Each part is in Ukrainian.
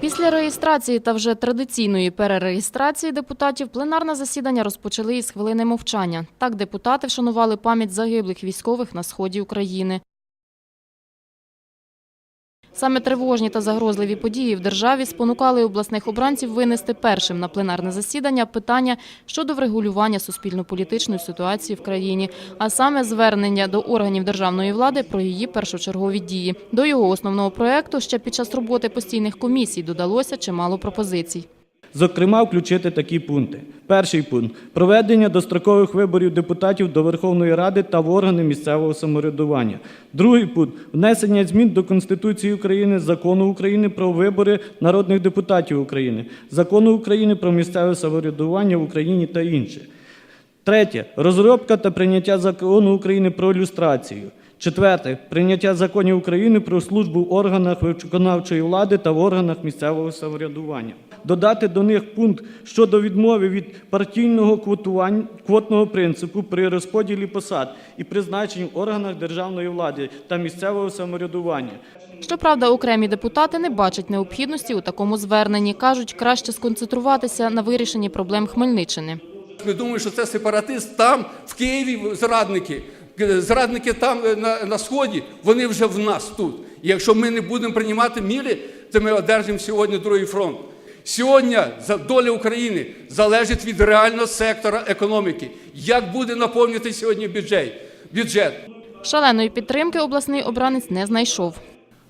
Після реєстрації та вже традиційної перереєстрації депутатів пленарне засідання розпочали із хвилини мовчання. Так депутати вшанували пам'ять загиблих військових на сході України. Саме тривожні та загрозливі події в державі спонукали обласних обранців винести першим на пленарне засідання питання щодо врегулювання суспільно-політичної ситуації в країні, а саме звернення до органів державної влади про її першочергові дії. До його основного проекту ще під час роботи постійних комісій додалося чимало пропозицій. Зокрема, включити такі пункти. Перший пункт проведення дострокових виборів депутатів до Верховної Ради та в органи місцевого самоврядування. Другий пункт внесення змін до Конституції України, закону України про вибори народних депутатів України, закону України про місцеве самоврядування в Україні та інше. Третє розробка та прийняття закону України про люстрацію. Четверте прийняття законів України про службу в органах виконавчої влади та в органах місцевого самоврядування. Додати до них пункт щодо відмови від партійного квотувань- квотного принципу при розподілі посад і призначенні в органах державної влади та місцевого самоврядування. Щоправда, окремі депутати не бачать необхідності у такому зверненні. кажуть, краще сконцентруватися на вирішенні проблем Хмельниччини. Ми думаємо, що це сепаратист там, в Києві, зрадники. Зрадники там е, на, на сході, вони вже в нас тут. І якщо ми не будемо приймати міри, то ми одержимо сьогодні другий фронт. Сьогодні доля України залежить від реального сектора економіки. Як буде наповнювати сьогодні бюджет? бюджет? Шаленої підтримки обласний обранець не знайшов.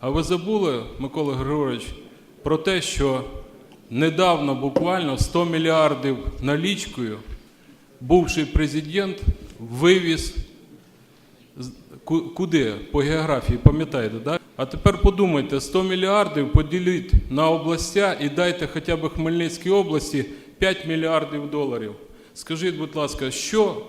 А ви забули, Микола Григорович, про те, що недавно буквально 100 мільярдів налічкою бувший президент вивіз куди? По географії, пам'ятаєте, да? А тепер подумайте, 100 мільярдів поділіть на областя і дайте хоча б Хмельницькій області 5 мільярдів доларів. Скажіть, будь ласка, що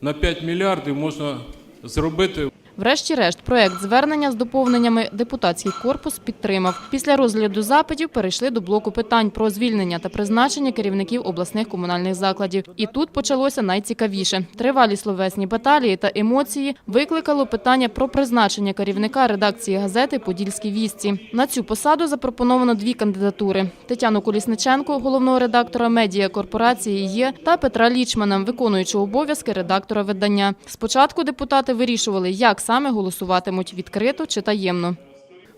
на 5 мільярдів можна зробити Врешті-решт, проект звернення з доповненнями депутатський корпус підтримав. Після розгляду запитів перейшли до блоку питань про звільнення та призначення керівників обласних комунальних закладів. І тут почалося найцікавіше. Тривалі словесні баталії та емоції викликало питання про призначення керівника редакції газети Подільські вісті. На цю посаду запропоновано дві кандидатури: Тетяну Колісниченко, головного редактора медіа корпорації є, та Петра Лічмана, виконуючого обов'язки редактора видання. Спочатку депутати вирішували, як саме голосуватимуть відкрито чи таємно.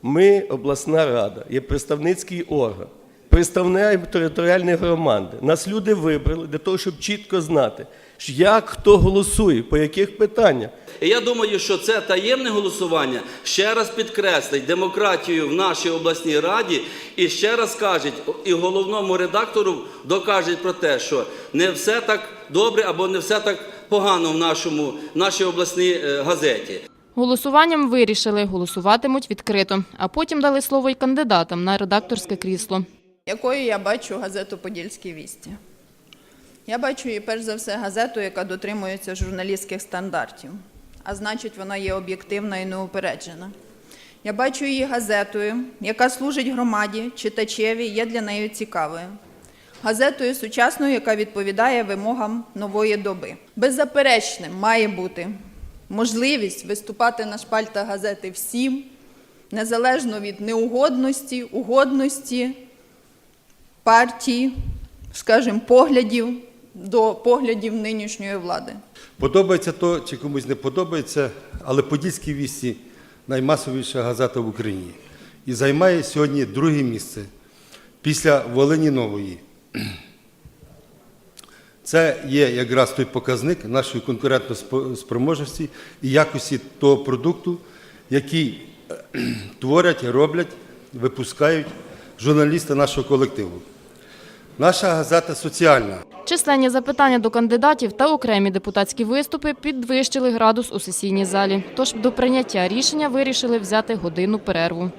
Ми, обласна рада, є представницький орган, представляємо територіальні громади. Нас люди вибрали для того, щоб чітко знати, як хто голосує, по яких питаннях. І я думаю, що це таємне голосування ще раз підкреслить демократію в нашій обласній раді і ще раз кажуть, і головному редактору докажуть про те, що не все так добре або не все так погано в нашому в нашій обласній е, газеті. Голосуванням вирішили, голосуватимуть відкрито, а потім дали слово й кандидатам на редакторське крісло. якою я бачу газету Подільські вісті. Я бачу її перш за все газету, яка дотримується журналістських стандартів, а значить, вона є об'єктивна і неупереджена. Я бачу її газетою, яка служить громаді, читачеві, є для неї цікавою. Газетою сучасною, яка відповідає вимогам нової доби. Беззаперечним має бути можливість виступати на шпальтах газети всім, незалежно від неугодності, угодності, партії, скажімо, поглядів до поглядів нинішньої влади. Подобається то чи комусь не подобається, але Подільські вісті наймасовіша газета в Україні і займає сьогодні друге місце після Волині Нової. Це є якраз той показник нашої конкурентної спроможності і якості того продукту, який творять, роблять, випускають журналісти нашого колективу. Наша газета соціальна. Численні запитання до кандидатів та окремі депутатські виступи підвищили градус у сесійній залі. Тож до прийняття рішення вирішили взяти годинну перерву.